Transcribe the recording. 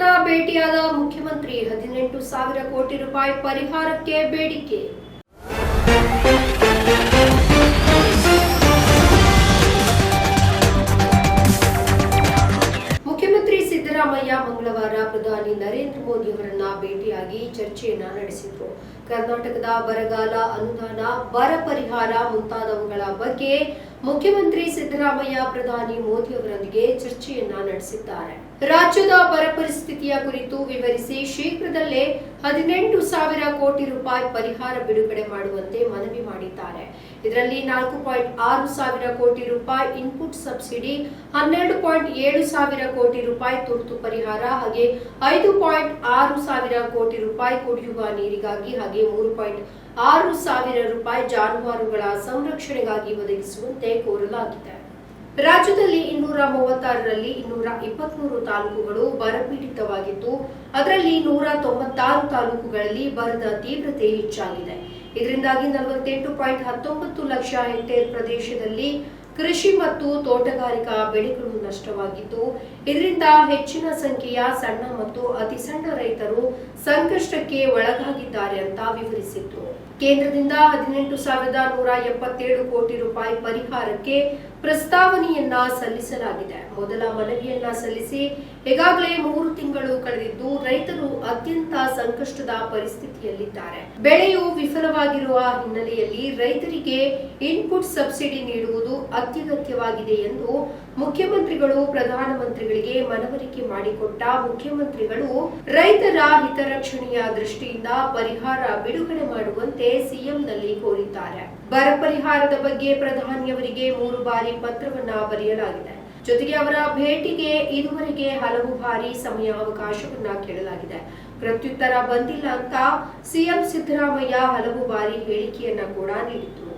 ಅವರನ್ನ ಭೇಟಿಯಾದ ಮುಖ್ಯಮಂತ್ರಿ ಹದಿನೆಂಟು ಸಾವಿರ ಕೋಟಿ ರೂಪಾಯಿ ಪರಿಹಾರಕ್ಕೆ ಬೇಡಿಕೆ. ನರೇಂದ್ರ ಮೋದಿ ಅವರನ್ನ ಭೇಟಿಯಾಗಿ ಚರ್ಚೆಯನ್ನ ನಡೆಸಿದ್ರು. ಕರ್ನಾಟಕದ ಬರಗಾಲ ಅನುದಾನ, ಬರ ಪರಿಹಾರ ಮುಂತಾದವುಗಳ ಬಗ್ಗೆ ಮುಖ್ಯಮಂತ್ರಿ ಸಿದ್ದರಾಮಯ್ಯ, ಪ್ರಧಾನಿ ಮೋದಿ ಅವರೊಂದಿಗೆ ಚರ್ಚೆಯನ್ನ ನಡೆಸಿದ್ದಾರೆ. ರಾಜ್ಯದ ಬರ ಪರಿಸ್ಥಿತಿಯ ಕುರಿತು ವಿವರಿಸಿ ಶೀಘ್ರದಲ್ಲೇ ಹದಿನೆಂಟು ಸಾವಿರ ಕೋಟಿ ರೂಪಾಯಿ ಪರಿಹಾರ ಬಿಡುಗಡೆ ಮಾಡುವಂತೆ ಮನವಿ ಮಾಡಿದ್ದಾರೆ. ಇದರಲ್ಲಿ ನಾಲ್ಕು ಪಾಯಿಂಟ್ ಆರು ಸಾವಿರ ಕೋಟಿ ರೂಪಾಯಿ ಇನ್ಪುಟ್ ಸಬ್ಸಿಡಿ ಹನ್ನೆರಡು ಪಾಯಿಂಟ್ ಏಳು ಸಾವಿರ ಕೋಟಿ ರೂಪಾಯಿ ತುರ್ತು ಪರಿಹಾರ ಹಾಗೆ ಐದು ಪಾಯಿಂಟ್ ಆರು ಸಾವಿರ ಕೋಟಿ ರೂಪಾಯಿ ಕುಡಿಯುವ ನೀರಿಗಾಗಿ ಹಾಗೆ ಮೂರು ಪಾಯಿಂಟ್ ಆರು ಸಾವಿರ ರೂಪಾಯಿ ಜಾನುವಾರುಗಳ ಸಂರಕ್ಷಣೆಗಾಗಿ ಒದಗಿಸುವಂತೆ ಕೋರಲಾಗಿದೆ. ರಾಜ್ಯದಲ್ಲಿ ಇನ್ನೂರ ಮೂವತ್ತಾರರಲ್ಲಿ ಇನ್ನೂರ ಇಪ್ಪತ್ಮೂರು ತಾಲೂಕುಗಳು ಬರಪೀಡಿತವಾಗಿದ್ದು, ಅದರಲ್ಲಿ ನೂರ ತೊಂಬತ್ತಾರು ತಾಲೂಕುಗಳಲ್ಲಿ ಬರದ ತೀವ್ರತೆ ಹೆಚ್ಚಾಗಿದೆ. ಇದರಿಂದಾಗಿ ನಲವತ್ತೆಂಟು ಪಾಯಿಂಟ್ ಹತ್ತೊಂಬತ್ತು ಲಕ್ಷ ಹೆಕ್ಟೇರ್ ಪ್ರದೇಶದಲ್ಲಿ ಕೃಷಿ ಮತ್ತು ತೋಟಗಾರಿಕಾ ಬೆಳೆಗಳು ನಷ್ಟವಾಗಿದ್ದು, ಇದರಿಂದ ಹೆಚ್ಚಿನ ಸಂಖ್ಯೆಯ ಸಣ್ಣ ಮತ್ತು ಅತಿ ಸಣ್ಣ ರೈತರು ಸಂಕಷ್ಟಕ್ಕೆ ಒಳಗಾಗಿದ್ದಾರೆ ಅಂತ ವಿವರಿಸಿದ್ರು. ಕೇಂದ್ರದಿಂದ ಹದಿನೆಂಟು ಸಾವಿರದ ನೂರ ಎಪ್ಪತ್ತೇಳು ಕೋಟಿ ರೂಪಾಯಿ ಪರಿಹಾರಕ್ಕೆ ಪ್ರಸ್ತಾವನೆಯನ್ನ ಸಲ್ಲಿಸಲಾಗಿದೆ. ಮೊದಲ ಮನವಿಯನ್ನ ಸಲ್ಲಿಸಿ ಈಗಾಗಲೇ ಮೂರು ತಿಂಗಳು ಕಳೆದಿದ್ದು, ರೈತರು ಅತ್ಯಂತ ಸಂಕಷ್ಟದ ಪರಿಸ್ಥಿತಿಯಲ್ಲಿದ್ದಾರೆ. ಬೆಳೆಯು ವಿಫಲವಾಗಿರುವ ಹಿನ್ನೆಲೆಯಲ್ಲಿ ರೈತರಿಗೆ ಇನ್ಪುಟ್ ಸಬ್ಸಿಡಿ ನೀಡುವುದು ಅತ್ಯಗತ್ಯವಾಗಿದೆ ಎಂದು ಮುಖ್ಯಮಂತ್ರಿಗಳು, ಪ್ರಧಾನಮಂತ್ರಿಗಳಿಗೆ ಮನವರಿಕೆ ಮಾಡಿಕೊಟ್ಟ ಮುಖ್ಯಮಂತ್ರಿಗಳು, ರೈತರ ಹಿತರಕ್ಷಣೆಯ ದೃಷ್ಟಿಯಿಂದ ಪರಿಹಾರ ಬಿಡುಗಡೆ ಮಾಡುವಂತೆ ಸಿಎಂನಲ್ಲಿ ಕೋರಿದ್ದಾರೆ. ಬರ ಪರಿಹಾರದ ಬಗ್ಗೆ ಪ್ರಧಾನಿಯವರಿಗೆ ಮೂರು ಬಾರಿ ಪತ್ರವನ್ನ ಬರೆಯಲಾಗಿದೆ. ಜೊತೆಗೆ ಅವರ ಭೇಟಿಗೆ ಇದುವರೆಗೆ ಹಲವು ಬಾರಿ ಸಮಯಾವಕಾಶವನ್ನ ಕೇಳಲಾಗಿದೆ. ಪ್ರತ್ಯುತ್ತರ ಬಂದಿಲ್ಲ ಅಂತ ಸಿಎಂ ಸಿದ್ದರಾಮಯ್ಯ ಹಲವು ಬಾರಿ ಹೇಳಿಕೆಯನ್ನ ಕೂಡ ನೀಡಿದ್ರು.